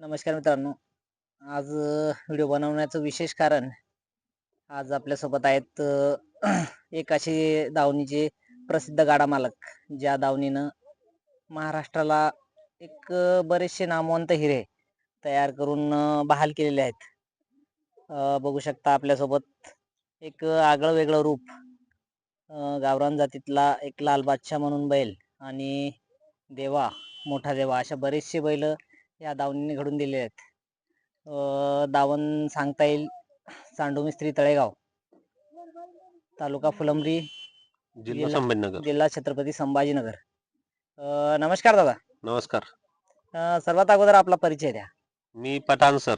नमस्कार मित्रांनो. आज व्हिडिओ बनवण्याचं विशेष कारण आज आपल्यासोबत आहेत एक असे दावणीचे प्रसिद्ध गाडा मालक ज्या दावणीनं महाराष्ट्राला एक बरेचसे नामवंत हिरे तयार करून बहाल केलेले आहेत. बघू शकता आपल्यासोबत एक आगळं वेगळं रूप गावरान जातीतला एक लाल बादशाह म्हणून बैल आणि देवा मोठा देवा अशा बरेचसे बैल या दावणीने घडून दिले आहेत. अ, दावण सांगता येईल चांडू मिस्त्री तळेगाव तालुका फुलंब्री जिल्हा जिल्हा- संभाजीनगर. जिल्हा छत्रपती संभाजीनगर. नमस्कार दादा. नमस्कार. अ, सर्वात अगोदर आपला परिचय द्या. मी पठाण सर.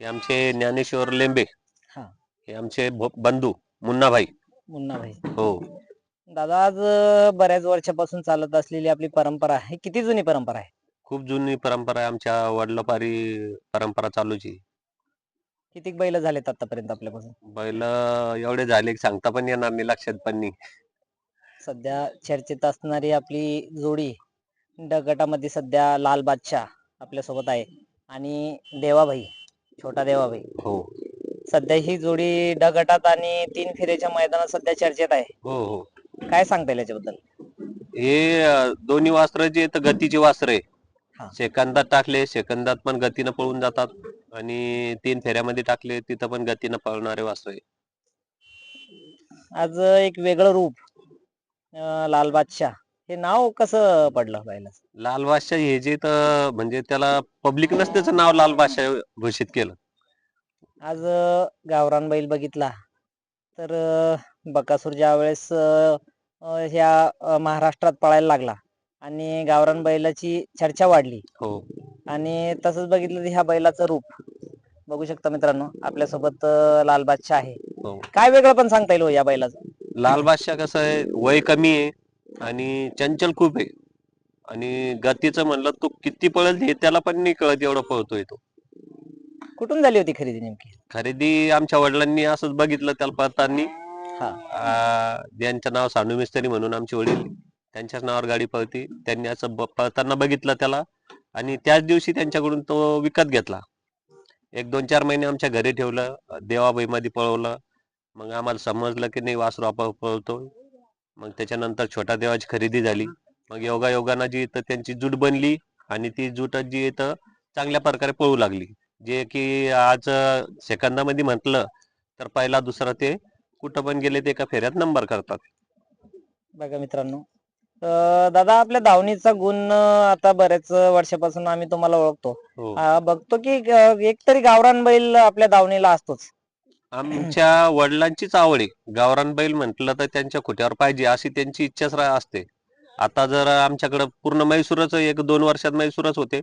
हे आमचे ज्ञानेश्वर लेंबे. हा. हे आमचे भ- बंधू मुन्नाभाई. मुन्ना भाई हो. दादा आज अ, बऱ्याच वर्षापासून चालत असलेली आपली परंपरा आहे. किती जुनी परंपरा आहे? खूप जुनी परंपरा आहे आमच्या वडिलोपारी परंपरा चालूची. किती बैल झालेत आतापर्यंत आपल्यापासून? बैल एवढे झाले की सांगता पण येणार नाही लक्षात पण नाही. सध्या चर्चेत असणारी आपली जोडी ड गटामध्ये सध्या लाल बादशाह आपल्यासोबत आहे आणि देवाभाई छोटा देवाभाई. हो. सध्या ही जोडी ड गटात आणि तीन फेऱ्याच्या मैदानात सध्या चर्चेत आहे. हो हो. काय सांगता येईल याच्याबद्दल? हे अं, दोन्ही वास्त्र जे आहेत गतीचे वास्त्र आहे. सेकंदात टाकले सेकंदात पण गतीनं पळून जातात. आणि तीन फेऱ्यामध्ये टाकले तिथं पण गतीनं पळणारे वास्त्र आहे आज एक वेगळं रूप अं, लाल बादशाह. हे नाव कसं पडलं पाहिलं? लाल बादशाह हे जे तर म्हणजे त्याला पब्लिकनच त्याचं नाव लाल बादशाह घोषित केलं. आज अं, गावरान बैल बघितला. तर अं, बकासूर ज्या वेळेस ह्या अं, महाराष्ट्रात पळायला लागला आणि गावरान बैलाची चर्चा वाढली. हो. आणि तसंच बघितलं तर ह्या बैलाचं रूप बघू शकता मित्रांनो आपल्यासोबत अं, लाल बादशाह आहे. हो. काय वेगळं पण सांगता येईल हो या बैलाचं? लाल बादशाह कसं आहे वय कमी आहे आणि चंचल खूप आहे. आणि गतीचं म्हणलं तो किती पळेल हे त्याला पण नाही कळत एवढं पळतोय तो. कुठून झाली होती खरेदी नेमकी? खरेदी आमच्या वडिलांनी असंच बघितलं त्याला पळताना. हा. आ, ज्यांचं नाव सानू मिस्त्री म्हणून आमचे वडील. त्यांच्याच नावावर गाडी पळती. त्यांनी असं ब- पळताना बघितलं त्याला आणि त्याच दिवशी त्यांच्याकडून तो विकत घेतला. एक दोन चार महिने आमच्या घरी ठेवलं देवाबाईमध्ये पळवलं. मग आम्हाला समजलं की नाही वासरू आपण पळतो. मग त्याच्यानंतर छोटा देवाची खरेदी झाली. मग योगा योगानं जी इथं त्यांची जूट बनली आणि ती जूट जी इथं चांगल्या प्रकारे पळू लागली. जे की आज अं, सेकंदामध्ये म्हटलं तर पहिला दुसरा ते कुठं पण गेले ते एका फेऱ्यात नंबर करतात. बघा मित्रांनो दादा आपल्या धावणीचा गुण आता बऱ्याच वर्षापासून आम्ही तुम्हाला ओळखतो. हो. अं, बघतो की एक तरी गावरान बैल आपल्या धावणीला असतोच. आमच्या वडिलांचीच आवड आहे. गावरान बैल म्हटलं तर त्यांच्या खुट्यावर पाहिजे अशी त्यांची इच्छाच रा- असते. आता जर आमच्याकडे पूर्ण मैसूरच एक दोन वर्षात मैसूरच होते.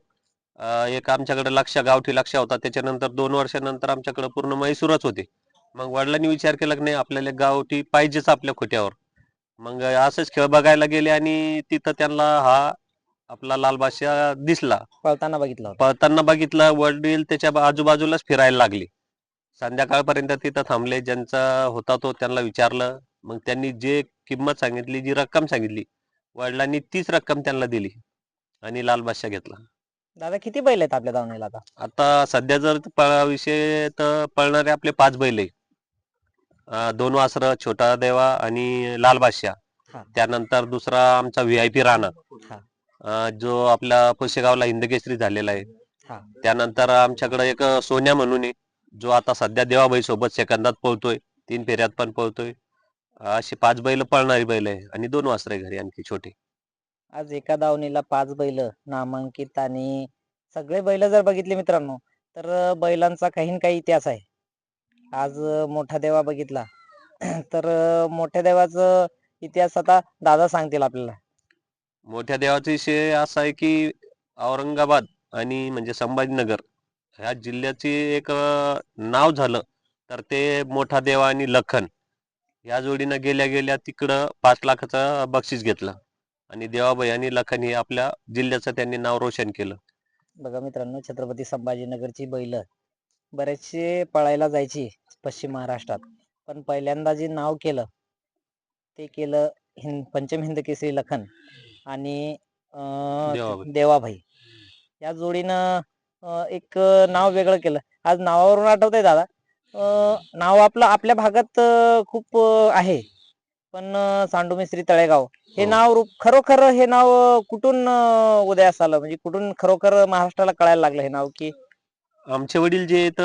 अं, एक आमच्याकडे लक्ष गावठी लक्ष होता. त्याच्यानंतर दोन वर्षानंतर आमच्याकडे पूर्ण मैसूरच होते. मग वडिलांनी विचार केला की नाही आपल्याला गावठी पाहिजेच आपल्या खुट्यावर. मग असंच खेळ बघायला गेले आणि तिथं त्यांना हा आपला लाल बादशाह दिसला. पळताना बघितलं. पळताना बघितलं वडील त्याच्या आजूबाजूलाच फिरायला लागले. संध्याकाळपर्यंत तिथं थांबले ज्यांचा होता तो त्यांना विचारलं. मग त्यांनी जे किंमत सांगितली जी रक्कम सांगितली वडिलांनी तीच रक्कम त्यांना दिली आणि लाल बादशाह घेतला. दादा किती बैल आहेत आपल्या धावणीला आता? आता सध्या जर पळाविषयी तर पळणारे आपले पाच बैल आहे दोन वासर छोटा देवा आणि लाल बादशाह. त्यानंतर दुसरा आमचा व्ही आय पी राणा. जो आपला पुशेगावला हिंदकेसरी झालेला आहे. त्यानंतर आमच्याकडे एक सोन्या म्हणून आहे जो आता सध्या देवाबाई सोबत सेकंदात पळतोय तीन फेऱ्यात पण पळतोय. अशी पाच बैल पळणारी बैल आहे आणि दोन वासर आहे घरी आणखी छोटे. आज एका दावणीला पाच बैल नामांकित आणि सगळे बैल जर बघितले मित्रांनो तर बैलांचा काही न काही इतिहास आहे. आज मोठा देवा बघितला. तर मोठ्या देवाचा इतिहास आता दादा सांगतील आपल्याला. मोठ्या देवाचा विषय असा आहे की औरंगाबाद आणि म्हणजे संभाजीनगर ह्या जिल्ह्याचे एक अं, नाव झालं तर ते मोठा देवा आणि लखन या जोडीनं गेल्या गेल्या तिकडं पाच लाखाचं बक्षीस घेतलं. आणि देवाबाई आणि लखन हे आपल्या जिल्ह्याचं त्यांनी नाव रोशन केलं. बघा मित्रांनो छत्रपती संभाजीनगरची बैल. बरेचसे पळायला जायची पश्चिम महाराष्ट्रात. पण पहिल्यांदा जे नाव केलं ते केलं हिंद पंचम हिंद केसरी लखन आणि अं, देवाभाई. देवाभाई. या जोडीनं एक नाव वेगळं केलं. आज नावावरून आठवतंय दादा. अं, नाव आपलं आपल्या भागात खूप आहे. पण सांडू मिस्त्री तळेगाव. हे हो. नाव रु- खरोखर हे नाव कुठून उदयास आलं? म्हणजे कुठून खरोखर महाराष्ट्राला कळायला लागलं हे नाव? की आमचे वडील जे आहेत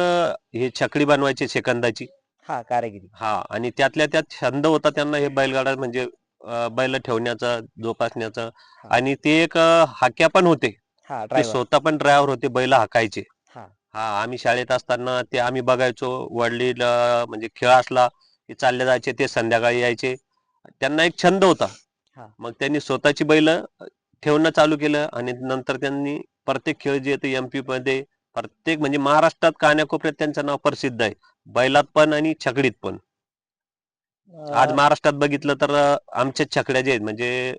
हे छकडी बनवायचे सेकंदाची हा कारागिरी. हा आणि त्यातल्या त्यात छंद होता त्यांना हे बैलगाडा म्हणजे अं, बैल ठेवण्याचा जोपासण्याचा. आणि ते एक अं, हाक्या पण होते. हा ते ड्रायव्हर स्वतः पण ड्रायव्हर होते बैल हाकायचे. हा. हा आम्ही शाळेत असताना ते आम्ही बघायचो वडील अं, म्हणजे खेळ असला की चालले जायचे ते संध्याकाळी यायचे. त्यांना एक छंद होता. हा. मग त्यांनी स्वतःची बैल ठेवणं चालू केलं आणि नंतर त्यांनी प्रत्येक खेळ जे येते एमपी मध्ये प्रत्येक म्हणजे महाराष्ट्रात कान्याकोपऱ्यात त्यांचं नाव प्रसिद्ध आहे. बैलात पण आणि छकडीत पण. आज महाराष्ट्रात बघितलं तर आमच्या छकड्या जे आहेत म्हणजे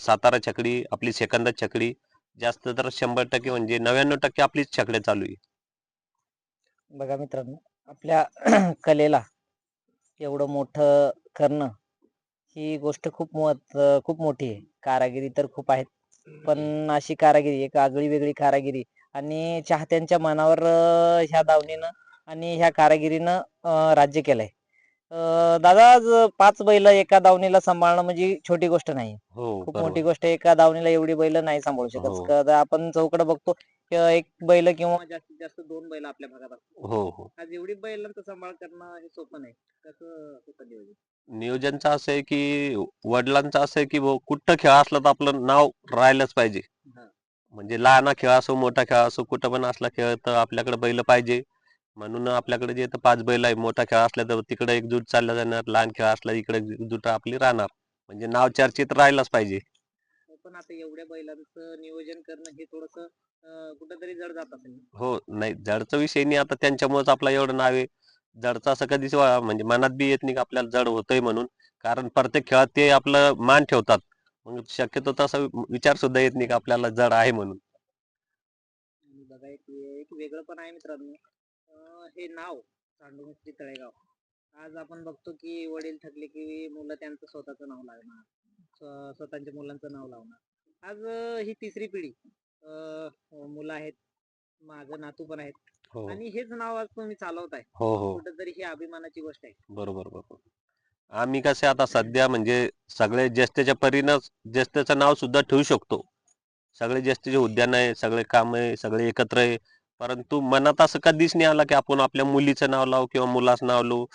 सातारा छकडी आपली सेकंदा छकडी जास्त तर शंभर टक्के म्हणजे नव्याण्णव टक्के आपलीच छकड्या चालू आहे. बघा मित्रांनो आपल्या कलेला एवढं मोठं करणं ही गोष्ट खूप खूप मोठी आहे. कारागिरी तर खूप आहेत पण अशी कारागिरी एक आगळी वेगळी कारागिरी आणि चाहत्यांच्या मनावर ह्या दावणीनं आणि ह्या कारागिरीनं राज्य केलंय. दादा आज पाच बैल एका दावणीला सांभाळणं म्हणजे छोटी गोष्ट नाही. हो खूप मोठी गोष्ट एका दावणीला एवढी बैल नाही सांभाळू शकत. हो. आपण चौकडे बघतो की एक बैल किंवा जास्तीत जास्त दोन बैल आपल्या भागात असतात. हो हो. आज एवढी बैलांचा सांभाळ करणं हे सोपं नाही. कसं नियोजनचं असं आहे की वडिलांचं असं आहे की कुठं खेळ असला तर आपलं नाव राहिलंच पाहिजे. म्हणजे लहान खेळ असो मोठा खेळ असो कुठं पण असला खेळ तर आपल्याकडे बैल पाहिजे. म्हणून आपल्याकडे जे तर पाच बैल आहे मोठा खेळ असला तर तिकडे एकजूट चालला जाणार लहान खेळ असला इकडे एकजूट आपली राहणार. म्हणजे नाव चर्चेत राहिलाच पाहिजे. हो, पण आता एवढ्या बैलांचं नियोजन करणं हे थोडस कुठंतरी जड जात असेल हो नाही जडचा विषय नाही आता त्यांच्यामुळेच आपला एवढं नाव आहे. जडचं असं कधीच म्हणजे मनात बी येत नाही की आपल्याला जड होतंय म्हणून. कारण प्रत्येक खेळात ते आपलं मान ठेवतात. मग शक्यतो तसा विचार सुद्धा येत नाही की आपल्याला जड आहे म्हणून. आणि बघा एक एक वेगळं पण आहे मित्रांनो. अं, हे नाव सांडू मिस्त्री तळेगाव. आज आपण बघतो की वडील थकले की मुलं त्यांचं स्वतःचं नाव लागणार स्व- स्वतःच्या मुलांचं नाव लावणार. आज अं, ही तिसरी पिढी अं, मुलं आहेत माझं नातू पण आहेत. हो. आणि हेच नाव आज तुम्ही चालवताय. हो हो. कुठंतरी ही अभिमानाची गोष्ट आहे. बरोबर बरोबर. आम्ही कसे आता सध्या म्हणजे सगळे ज्येष्ठच्या परीनं ज्येष्ठचं नाव सुद्धा ठेवू शकतो. सगळे ज्येष्ठचे उद्यान आहे सगळे काम आहे सगळे एकत्र आहे. परंतु मनात असं कधीच नाही आलं की आपण आपल्या मुलीचं नाव लावू किंवा मुलाचं नाव लावू.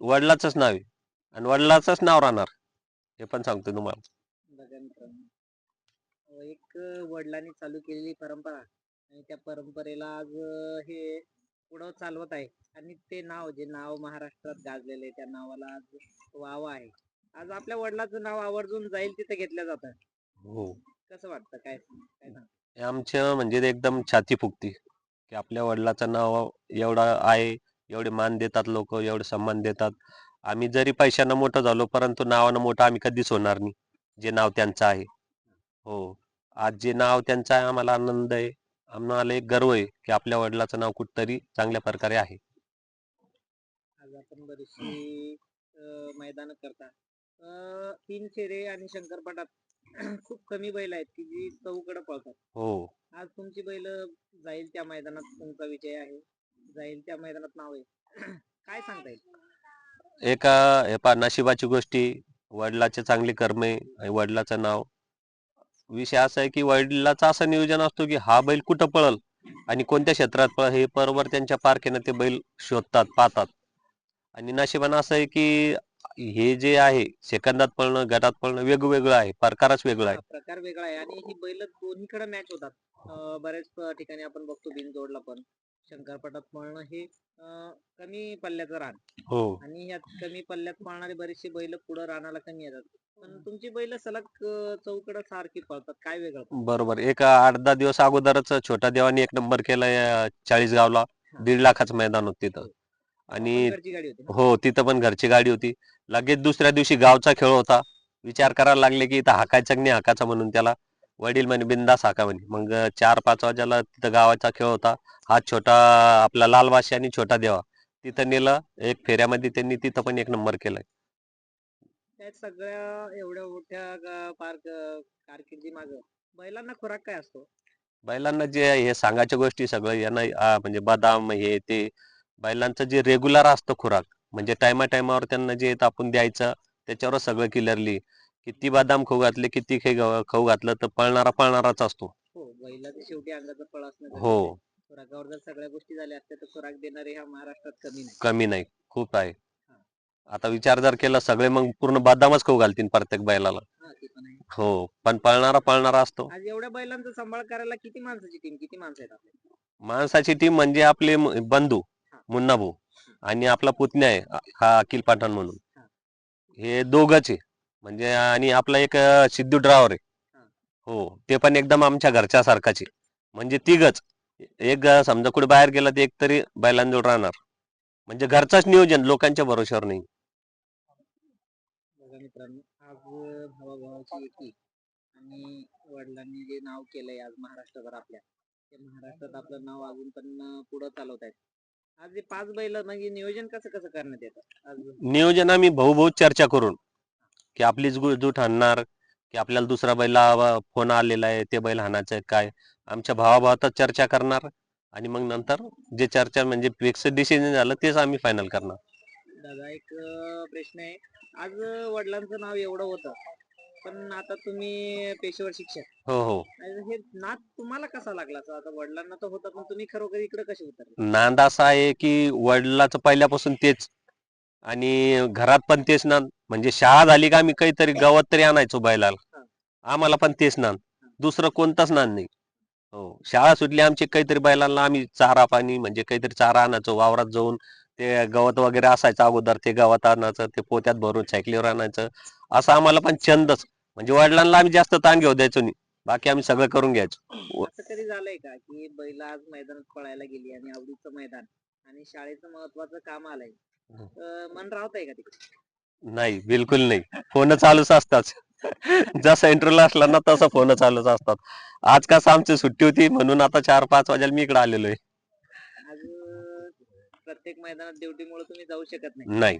वडिलाचंच नाव आहे. आणि वडिलाचंच नाव राहणार. हे पण सांगतो तुम्हाला. एक वडिलांनी चालू केलेली परंपरा. आणि त्या परंपरेला आज हे पुढं चालवत आहे. आणि ते नाव जे नाव महाराष्ट्रात गाजलेलं आहे त्या नावाला आज वाव आहे. आज आपल्या वडिलाचं नाव आवर्जून जाईल तिथे घेतलं जातं. हो. कसं वाटतं? काय काय सांग हे आमच्या म्हणजे एकदम छाती फुगती. की आपल्या वडिलाचं नाव एवढं आहे एवढे मान देतात लोक एवढे सन्मान देतात. आम्ही जरी पैशानं मोठं झालो परंतु नावानं मोठं आम्ही कधीच होणार नाही. जे नाव त्यांचं आहे. हो. आज जे नाव त्यांचं आहे आम्हाला आनंद आहे. आम्हाला एक गर्व आहे की आपल्या वडिलाचं नाव कुठतरी चांगल्या प्रकारे आहे. आज आपण बरीचशी मैदान करता अं, तीन फेरे आणि शंकरपटात खूप कमी बैल आहेत की जी चौकडे पळतात. हो. आज तुमची बैल जाईल त्या मैदानात तुमचा विजय आहे. जाईल त्या मैदानात नाव आहे. काय सांगता येईल? एका हे पहा नशिबाची गोष्टी वडिलाचे चांगले कर्म आणि वडिलाचं नाव विषय असा आहे की वडिलाचा असं नियोजन असतो की हा बैल कुठं पळल आणि कोणत्या क्षेत्रात पळल हे बरोबर त्यांच्या पारखेनं ते बैल शोधतात पाहतात. आणि नशिबानं असं आहे की हे जे आहे सेकंदात पळणं गटात पळणं वेगवेगळं आहे प्रकारच वेगळा आहे. प्रकार वेगळा आहे आणि ही बैल दोन्हीकडे मॅच होतात. बऱ्याच ठिकाणी आपण बघतो बिनजोडला पण. शंकरपटात पळणं हे अं, कमी पल्ल्याचं रान. हो. आणि यात कमी पल्ल्यात पळणारे बरेचसे बैल पुढे रानाला कमी येतात. पण तुमची बैल सलग चौकड सारखी पळतात काय वेगळं बरोबर. एक आठ दहा दिवस अगोदरच छोटा देवानी एक नंबर केलाय चाळीस गावला दीड लाखाचं मैदान होतं तिथं. आणि घरची गाडी होती ना? हो तिथं पण घरची गाडी होती. लगेच दुसऱ्या दिवशी गावचा खेळ होता. विचार करायला लागले की इथं हाकायचा की नाही हाकाचा म्हणून त्याला. वडील म्हणे बिंदास हाका म्हणे. मग चार पाच वाजेला तिथं गावाचा खेळ होता. हा छोटा आपला लालवाशी आणि छोटा देवा. तिथं नेलं. एक फेऱ्यामध्ये त्यांनी तिथं पण एक नंबर केलाय. त्या सगळ्या एवढ्या मोठ्या ग- पार ग- कारकिर्दी माग. बैलांना खुराक काय असतो? बैलांना जे हे सांगायच्या गोष्टी सगळं. यांना म्हणजे बदाम हे ते बैलांचं जे रेग्युलर असतं खुराक. म्हणजे टायमा टायमावर त्यांना जे आपण द्यायचं त्याच्यावर सगळं क्लिअरली किती बदाम खाऊ घातले किती खे खाऊ घातलं तर पळणारा पळणाराच असतो. हो शेवटी अंगाचं फळ हो. आहे. खुराकावर जर सगळ्या गोष्टी झाल्या असत्या तर खुराक देणारे ह्या महाराष्ट्रात कमी नाही. कमी नाही. खूप आहे. आता विचार जर केला सगळे मग पूर्ण बदामच खाऊ घालतील प्रत्येक बैलाला. हा ते पण आहे. हो पण पळणारा पळणारा असतो. आज एवढ्या बैलांचा सांभाळ करायला किती माणसाची टीम किती माणसं आहेत आपल्या माणसाची टीम म्हणजे आपले म- बंधू मुन्ना भाऊ आणि आपला पुतण्या आहे हा अखिल पठाण म्हणून. हा. हे दोघच आहे. म्हणजे आणि आपला एक सिद्धू ड्रायव्हर आहे. हा. ते पण एकदम आमच्या घरच्या सारखाचे म्हणजे तिघच. एक समजा कुठे बाहेर गेला तर एक तरी बैलांजवळ राहणार. म्हणजे घरचाच नियोजन लोकांच्या भरोश्यावर नाही. बघा मित्रांनो आज भावाभावाची एकी आणि वडिलांनी जे नाव केलंय आज महाराष्ट्रावर आपल्या ते महाराष्ट्रात आपलं नाव अजून पण पुढं चालवत आहेत. आज हे पाच बैल म्हणजे नियोजन कसं कसं करण्यात येतं? आज नियोजन आम्ही भाऊ भाऊ चर्चा करून की आपलीच जूट हाणणार की आपल्याला दुसरा बैल फोन आलेला आहे ते बैल हाणायचं आहे काय? आमच्या भावाभावातच चर्चा करणार आणि मग नंतर जे चर्चा म्हणजे फिक्स डिसिजन झालं तेच आम्ही फायनल करणार. दादा एक प्रश्न आहे. आज वडिलांचं नाव एवढं होतं पण आता तुम्ही पेशेवर शिक्षक. हो हो. हे नाद तुम्हाला कसा लागला? आता वडिलांना तर होतं पण तुम्ही खरोखर इकडे कसे उतरले? नांद असा आहे की वडिलाचं पहिल्यापासून तेच. आणि घरात पण तेच नांद म्हणजे शाळा झाली का आम्ही काहीतरी गवत तरी आणायचो बैलाला. आम्हाला पण तेच नांद दुसरं कोणताच नांद नाही. हो शाळा सुटली आमची काहीतरी बैलांना आम्ही चारा पाणी म्हणजे काहीतरी चारा आणायचो वावरात जाऊन ते गवत वगैरे असायचं अगोदर ते गवत आणायचं ते पोत्यात भरून सायकलीवर आणायचं. असं आम्हाला पण छंदच. म्हणजे वडिलांना आम्ही जास्त ताण घेऊ द्यायचो नाही. बाकी आम्ही सगळं करून घ्यायचो. असं कधी झालंय का की बैल आज मैदानात पळायला गेली आणि आवडीचं मैदान आणि शाळेचं महत्वाचं काम आलंय? मन राहतंय का तिकडे? नाही बिलकुल नाही. फोन चालूच असतात. जसा इंटरव्ह्यू असला ना तसा फोन चालूच असतात. आज कसं आमची सुट्टी होती म्हणून आता चार पाच वाजेला मी इकडे आलेलो आहे प्रत्येक मैदानात ड्युटीमुळे तुम्ही जाऊ शकत नाही. नाही.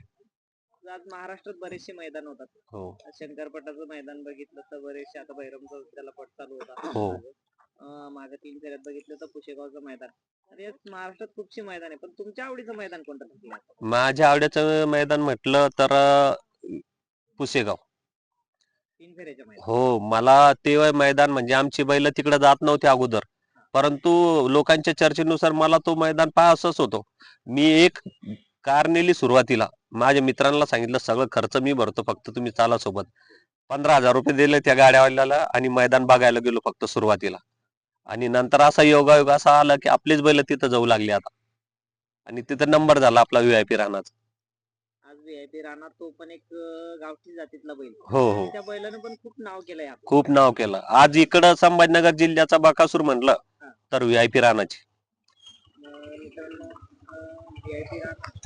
आज महाराष्ट्रात बरेचसे मैदान होतात. हो. शंकरपटाचं मैदान बघितलं तर बरेचसे आता भैरमचा त्याला पट चालू होता. हो. मागे तीन फेऱ्यात बघितलं तर पुशेगावचं मैदान. आणि महाराष्ट्रात खूपशी मैदान आहे. पण तुमच्या आवडीचं मैदान कोणतं? माझ्या आवडीचं मैदान म्हटलं तर अं, पुसेगाव. तीन फेऱ्याच्या मैदान हो मला ते मैदान म्हणजे आमची बैल तिकडे जात नव्हती अगोदर. परंतु लोकांच्या चर्चेनुसार मला तो मैदान पाहायचाच होतो. मी एक कार नेली सुरुवातीला माझ्या मित्रांना सांगितलं सगळं खर्च मी भरतो फक्त तुम्ही चाला सोबत. पंधरा हजार रुपये दिले त्या गाड्यावाल्याला आणि मैदान बघायला गेलो फक्त सुरुवातीला. आणि नंतर असा योगायोग असा आला की आपलीच बैल तिथं जाऊ लागली आता. आणि तिथं नंबर झाला आपला व्हीआयपी राहण्याचा आज व्हीआयपी राहणार तो पण एक अं, गावठी जातीतला बैल. हो हो. त्या बैलानं पण खूप नाव केलंय आपलं. खूप नाव केलं. आज इकडं संभाजीनगर जिल्ह्याचा बकासूर म्हणलं तर व्हीआयपी राहण्याची अं, मित्रांनो व्हीआयपी राहणार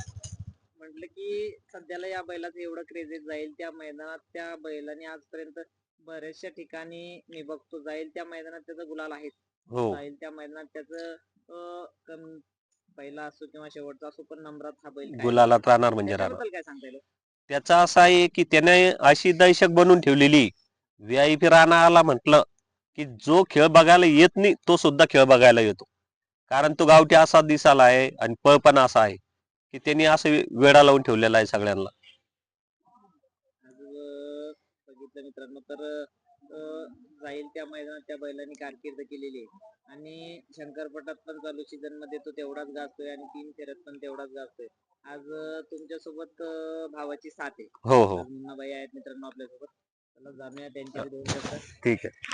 म्हटलं की सध्याला या बैलाचं एवढं क्रेझेस जाईल. त्या मैदानात त्या बैलाने आजपर्यंत बऱ्याचशा ठिकाणी मी बघतो जाईल. त्या मैदानात त्याचा गुलाल आहे हो. जाईल त्या मैदानात त्याचं अं, कम- पहिला असो किंवा शेवटचा असो पण नंबरात हा बैल गुलालात राहणार म्हणजे राहणार. त्याच्याबद्दल काय सांगता येईल? त्याचा असा आहे की त्याने अशी दहशत बनवून ठेवलेली. व्हीआयपी राहणार म्हटलं की जो खेळ बघायला येत नाही तो सुद्धा खेळ बघायला येतो. कारण तो गावठी असा दिसाला आहे आणि पळ पण असा आहे की त्यांनी असं वेळा लावून ठेवलेला आहे सगळ्यांना. आज अं, बघितलं मित्रांनो तर जाईल त्या मैदानात त्या बैलांनी कारकीर्द केलेली आहे. आणि शंकरपटात पण चालू सीझनमध्ये तो तेवढाच गाजतोय आणि तीन फेऱ्यात पण तेवढाच गाजतोय. आज तुमच्यासोबत भावाची साथ आहे. हो हो. मुन्नाबाई आहेत मित्रांनो आपल्यासोबत. चला जाणूया त्यांच्या दोन शब्द ठीक आहे.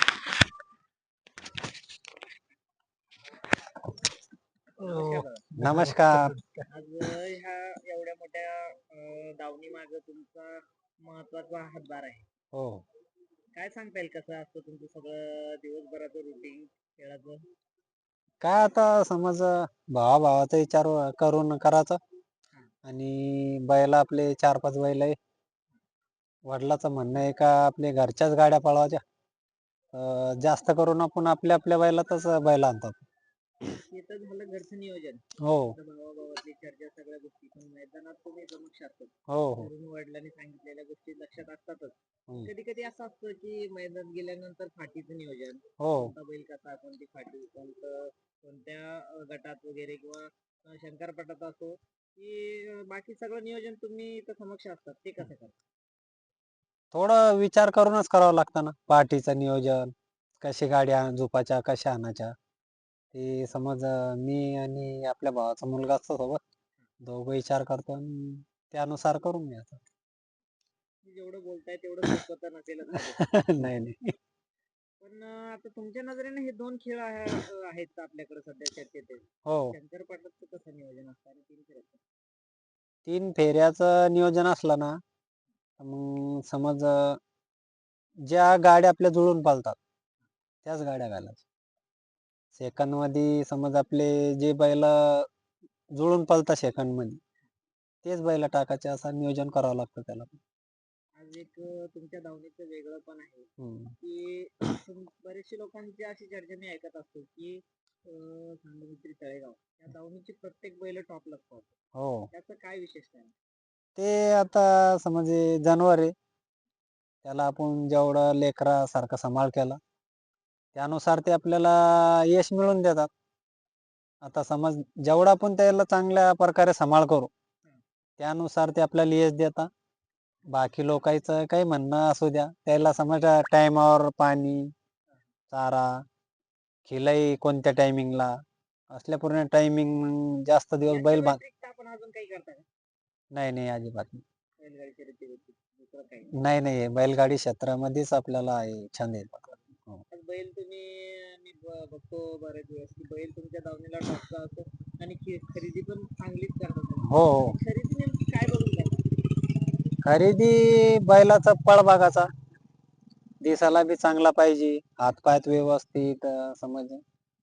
नमस्कार. आज ह्या एवढ्या मोठ्या दावणी माग तुमचा महत्त्वाचा हातभार आहे. हो. काय सांगता येईल कसं असतं तुमचं सगळं दिवसभराचं रुटीन खेळाचं? काय आता समज भावा भावाचा विचार करून करायचं. आणि बैल आपले चार पाच बैल आहे. वडिलाचं म्हणणं आहे का आपले घरच्याच गाड्या पळवायच्या. अं, जास्त करून आपण आपल्या आपल्या बैलातच बैल आणतात हे तर झालं घरचं नियोजन. हो. भावाभावातली चर्चा सगळ्या गोष्टी पण मैदानात तुम्ही समक्ष असतात हो हो. तरुण वडिलांनी सांगितलेल्या गोष्टी लक्षात असतातच. हम्म. कधी कधी असं असतं की मैदान गेल्यानंतर फाटीचं नियोजन हो. कोणता बैल कसा कोणती फाटी कोणतं कोणत्या अं, गटात वगैरे किंवा अं, शंकरपटात असो की अं, बाकी सगळं नियोजन तुम्ही इथं समक्ष असतात. ते कसं करता? थोडं विचार करूनच करावं लागतं ना. पार्टीचं नियोजन कशी गाडी आण- झोपाच्या कशा आणायच्या. ते समज अं, मी आणि आपल्या भावाचा मुलगा असतो सोबत दोघं विचार करतो आणि त्यानुसार करून घ्यायचं जेवढं बोलताय तेवढं सोपं तर नसेलच नाही नाही. पण अं, आता तुमच्या नजरेने हे दोन खेळ आहे- आहेत आपल्याकडे सध्या चर्चेत. हो. शंकरपटाचं कसं नियोजन असतं आणि तीन खेळाचं तीन फेऱ्याचं नियोजन असलं ना तर मग समज अं, ज्या गाड्या आपल्या जुळून पालतात त्याच गाड्या घालायच्या. सेकंदमध्ये समज आपले जे बैल जुळून पालतात सेकंदमध्ये तेच बैल टाकायचे असं नियोजन करावं लागतं त्याला. आज एक तुमच्या धावणीचं वेगळं पण आहे हम्म. की तुम- बरेचशे लोकांची अशी चर्चा मी ऐकत असतो की अं, सांगमित्री तळेगाव या धावणीची प्रत्येक बैल टॉपला असतात हो. त्याचं काय विशेषता आहे? ते आता समज हे जनावर आहे. त्याला आपण जेवढं लेकरासारखा सांभाळ केला त्यानुसार ते आपल्याला यश मिळवून देतात आता समज जेवढा आपण त्याला चांगल्या प्रकारे सांभाळ करू त्यानुसार ते आपल्याला यश देतात बाकी लोकांचं काही म्हणणं असू द्या त्याला समज टायमावर पाणी चारा खिलाई कोणत्या टायमिंगला असल्या पूर्ण टायमिंग जास्त दिवस बैल बांध नाही नाही अजिबात नाही. नाही. बैलगाडी क्षेत्रामध्येच आपल्याला छंद आहे आज बैल तुम्ही मी बघतो बरेच दिवस की बैल तुमच्या दावणीला टॉपचा असतो आणि खि- खरेदी पण चांगलीच करतात. तुम्ही. हो. हो खरेदी नेमकी काय बघून करता खरेदी बैलाचा पळ बघाचा दिसायला बी चांगला पाहिजे. हातपायात व्यवस्थित अं, समज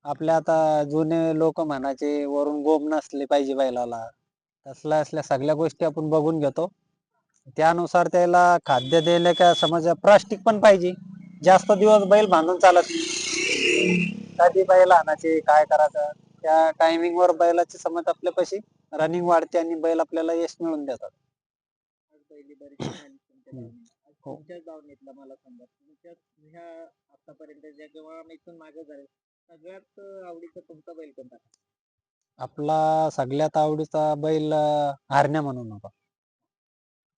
आपल्या आता जुने लोक म्हणायचे वरून गोम नसले पाहिजे बैलाला. तसल्या असल्या सगळ्या गोष्टी आपण बघून घेतो. त्यानुसार त्याला खाद्य दिले का समज प्लास्टिक पण पाहिजे. जास्त दिवस बैल बांधून चालत नाही. कधी बैल आणायचे काय करायचं? त्या टायमिंग वर बैलाची समज आपल्यापाशी रनिंग वाढते आणि बैल आपल्याला यश मिळवून देतात. हो. तुमच्याच मला ह्या आतापर्यंत ज्या किंवा मी इथून मागे झाले सगळ्यात आवडीचा तुमचा बैल कोणता? आपला सगळ्यात आवडीचा बैल अं, हरण्या म्हणून होता.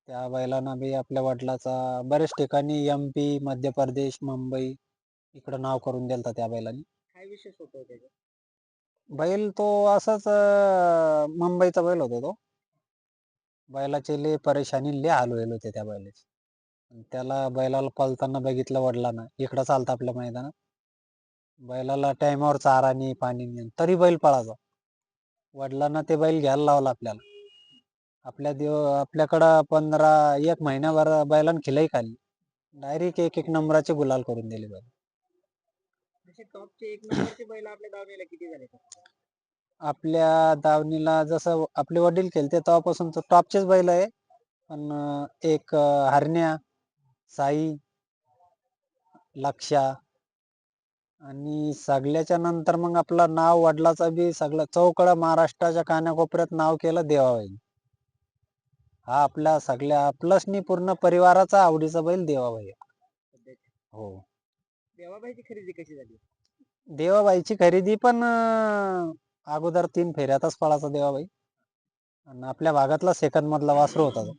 त्या बैलानं बी आपल्या वडिलाचा बरेच ठिकाणी एम पी मध्य प्रदेश मुंबई इकडं नाव करून दिलता त्या बैलाने. काय विशेष होतो त्याच्यात? बैल तो असाच अं, मुंबईचा बैल होता तो. बैलाचे लय परेशानी लय हाल व्हायला होते त्या बैलाचे. अन त्याला बैलाला पळताना बघितलं वडिलांना इकडं चालतं आपल्या मैदानात बैलाला टायमावर चारा नाही पाणी नाही तरी बैल पळाचा वडिलांना ते बैल घ्यायला लावलं आपल्याला. आपल्या दिव आपल्याकडं पंधरा एक महिन्याभर बैलानं खिलाई खाल्ली. डायरेक्ट एक एक नंबराचे गुलाल करून दिले बैल. असे टॉपचे एक नंबरचे बैल आपल्या दावणीला किती झाले? आपल्या दावणीला जसं आपले वडील खेळते तेव्हापासून तो टॉपचेच बैल आहे. पण अं, एक अं, हरण्या साई लक्षा आणि सगळ्याच्या नंतर मग आपलं नाव वडिलाचा बी सगळं चौकड महाराष्ट्राच्या कानाकोपऱ्यात नाव केलं देवाबाई हा आपल्या सगळ्या प्लसनी पूर्ण परिवाराचा आवडीचा बैल देवाबाई. हो. देवाबाईची खरेदी कशी झाली? देवाबाईची खरेदी पण अं, अगोदर तीन फेऱ्यातच पळाचा देवाबाई. आणि आपल्या भागातला सेकंद मधला वासरू होता तो.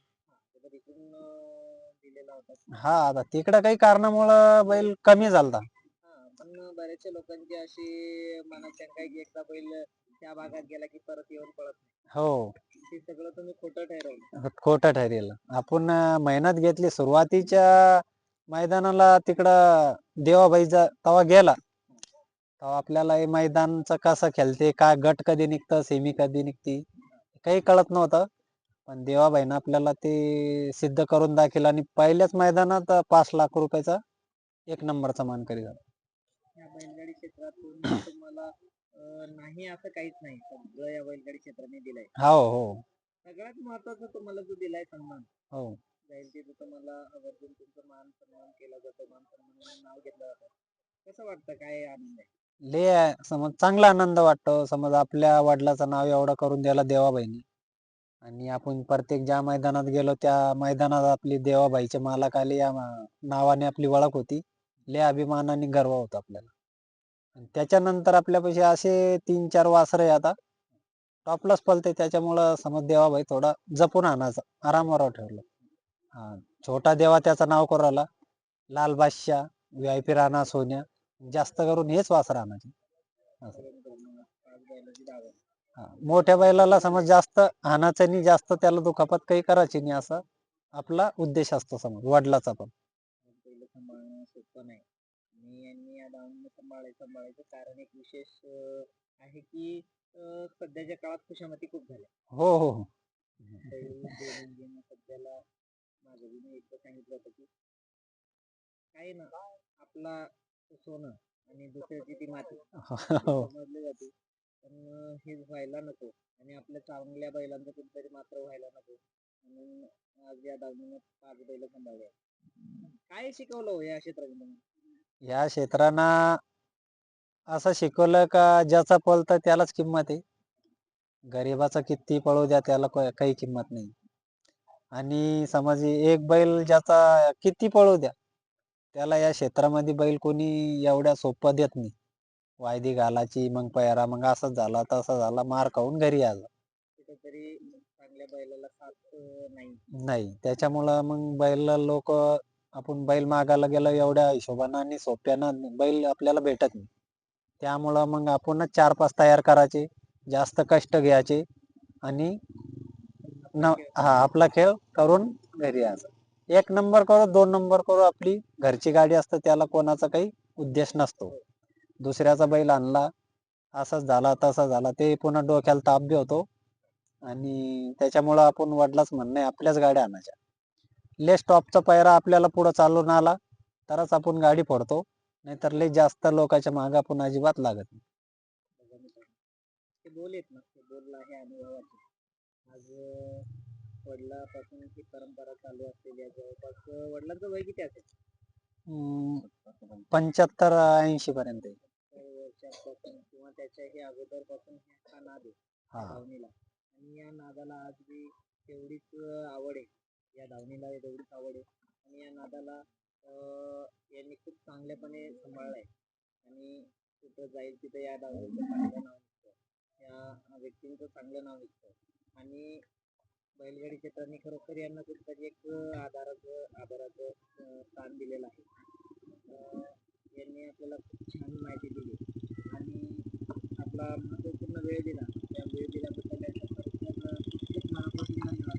अं, दिलेला होता हा आता तिकडे काही कारणामुळं बैल कमी झालता. हा पण बऱ्याचशा लोकांची अशी मनात शंका आहे की एकदा बैल त्या भागात गेला की परत येऊन पळत नाही. हो. ते सगळं तुम्ही खोटं ठरवलं. खोटं ठरेल आपण अं, मेहनत घेतली. सुरुवातीच्या मैदानाला तिकडं देवाबाईचा तवा गेला. तेव्हा आपल्याला हे मैदानचं कसं खेळते काय गट कधी निघतं सेमी कधी निघती काही कळत नव्हतं. पण देवाबाईनं आपल्याला ते सिद्ध करून दाखवलं आणि पहिल्याच मैदानात पाच लाख रुपयाचा एक नंबरचा मानकरी झाला. या बैलगाडी क्षेत्रातून तुम्हाला नाही असं काहीच नाही. सगळं या बैलगाडी क्षेत्राने दिलंय. हो हो. सगळ्यात महत्त्वाचा तुम्हाला जो दिलाय सन्मान. हो. जाईल तिथं तुम्हाला आवर्जून तुमचं मान सन्मान केला जातो मान सन्मान म्हणून नाव घेतलं जातं. कसं वाटतं? काय आनंद आहे? लय समज चांगला आनंद वाटतो. समज आपल्या वडिलाचं नाव एवढं करून द्यायला देवाबाईनी. आणि आपण प्रत्येक ज्या मैदानात गेलो त्या मैदानात आपली देवाबाईचे मालक आले या मा- नावाने आपली ओळख होती. लय अभिमान आणि गर्व होता आपल्याला. त्याच्यानंतर आपल्यापाशी असे तीन चार वासर आहे आता. टॉपलाच पलते त्याच्यामुळं समज देवा भाई थोडा जपून आणायचा. आरामावर ठेवलं. हा छोटा देवा त्याचं नाव करू आला Lal Badshah V I P Rana Sonya. जास्त करून हेच वासर आणायचे. हा, मोठ्या बैलाला समज जास्त हाणाचं नाही जास्त त्याला दुखापत काही करायची नाही असा आपला उद्देश असतो समज वडिलाचा पण. आणि यांनी या धावणीला सांभाळायचं सांभाळायचं कारण एक विशेष अं, आहे की अं, सध्याच्या काळात खुशामती खूप झाल्या. हो हो हो. सध्याला माझं मी एकदा सांगितलं होतं की काय ना आपला सोनं आणि दुसऱ्याची ती माती हो. समजली जाते. पण अं, हे व्हायला नको आणि आपल्या चांगल्या बैलांचं कुठेतरी मात्र व्हायला नको. म्हणून आज या धावणीनं पाच बैल सांभाळले काय शिकवलं हो या क्षेत्रामध्ये या क्षेत्राना असं शिकवलं का ज्याचा पळतं त्यालाच किंमत आहे. गरीबाचा किती पळू द्या त्याला क- काही किंमत नाही. आणि समज एक बैल ज्याचा किती पळू द्या त्याला या क्षेत्रामध्ये बैल कोणी एवढ्या सोपं देत नाही. वायदी घालायची मग पैरा मग असंच झाला तसं झाला मार खाऊन घरी आला. कुठेतरी चांगल्या बैलाला साथ अं, नाही. नाही त्याच्यामुळं मग बैल लोक आपण बैल मागायला गेलो एवढ्या हिशोबानं आणि सोप्यानं बैल आपल्याला भेटत नाही. त्यामुळं मग आपणच चार पाच तयार करायचे जास्त कष्ट घ्यायचे आणि न हा आपला खेळ करून घरी यायचं. एक नंबर करू दोन नंबर करू आपली घरची गाडी असते त्याला कोणाचा काही उद्देश नसतो. दुसऱ्याचा बैल आणला असाच झाला तसा झाला ते पुन्हा डोक्याला ताप बी होतो. आणि त्याच्यामुळं आपण वडलाच म्हणणं आहे आपल्याच गाड्या आणायच्या. ले स्टॉपचा पैरा आपल्याला पुढं चालून आला तरच आपण गाडी फोडतो. नाहीतर लय जास्त लोकांच्या मागे आपण अजिबात लागत नाही. ते बोल ना ते बोल आहे अनुभवाचे. आज वडिलापासून ती परंपरा चालू असलेली आहे जवळपास अं, वडिलांचं वय किती असेल? अं, पंच्याहत्तर ऐंशी पर्यंत आहे. तर वर्षापासून किंवा त्याच्याही अगोदरपासून हा नाद आहे हा. आणि या नादाला आज बी तेवढीच आवड आहे. या धावणीला तेवढीच आवड आहे. आणि या नादाला यांनी खूप चांगल्यापणे सांभाळलाय. आणि कुठं जाईल तिथं या धावणीचं चांगलं नाव निघतं. या व्यक्तींचं चांगलं नाव निघतं. आणि बैलगाडी क्षेत्राने खरोखर यांना कुठेतरी एक आधाराचं आधाराचं स्थान दिलेलं आहे. यांनी आपल्याला खूप छान माहिती दिली. आणि आपला महत्त्वपूर्ण वेळ दिला. त्या वेळ दिल्याबद्दल खरोखर खूप मनापासून धन्यवाद.